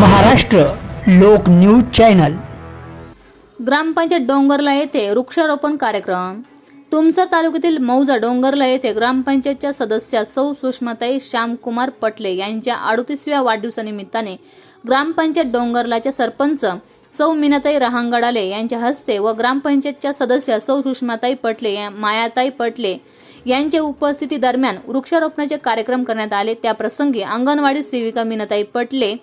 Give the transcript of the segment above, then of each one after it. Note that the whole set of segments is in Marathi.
महाराष्ट्र लोक न्यूज चॅनल. ग्रामपंचायत डोंगरला येथे वृक्षारोपण कार्यक्रम. तुमसर तालुक्यातील मौजा डोंगरला येथे ग्रामपंचायतच्या सदस्या सौ सुषमाताई श्यामकुमार पटले यांच्या अडतीसव्या वाढदिवसानिमित्ताने ग्रामपंचायत डोंगरलाच्या सरपंच सौ मीनाताई रहांगडाले यांच्या हस्ते व ग्रामपंचायतच्या सदस्या सौ सुषमाताई पटले मायाताई पटले यांच्या उपस्थिती दरम्यान वृक्षारोपणाचे कार्यक्रम करण्यात आले. त्याप्रसंगी अंगणवाडी सेविका मीनाताई पटले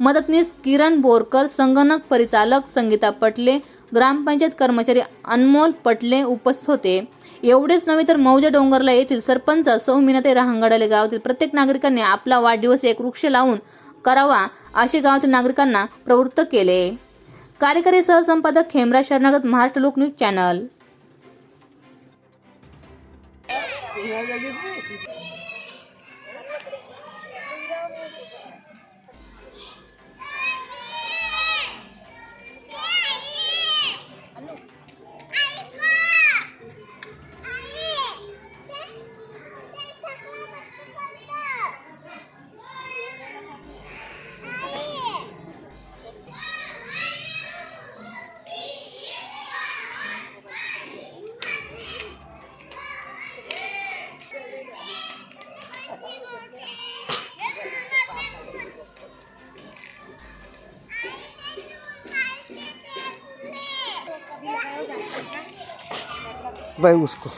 मदतनीस किरण बोरकर संगणक परिचालक संगीता पटले ग्रामपंचायत कर्मचारी अनमोल पटले उपस्थित होते. एवढेच नव्हे तर मौजा डोंगरला येथील सरपंच सौमिनाते रहांगडाले गावातील प्रत्येक नागरिकांनी आपला वाढदिवस एक वृक्ष लावून करावा असे गावातील नागरिकांना प्रवृत्त केले. कार्यकारी सहसंपादक खेमराज शरणागत महाराष्ट्र लोक न्यूज चॅनल. बाई उसको.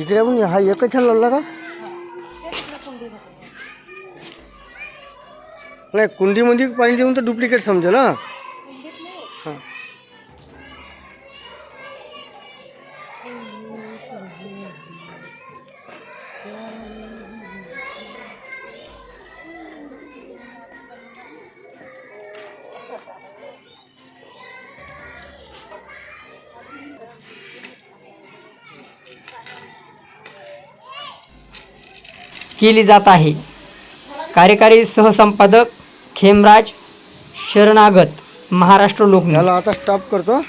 इकडे पण हा एकच छान लावला का? नाही कुंडीमध्ये पाणी देऊन तर डुप्लिकेट समजेल ना केली जात आहे. कार्यकारी सहसंपादक खेमराज शरणागत महाराष्ट्र लोक आता स्टॉप करतो.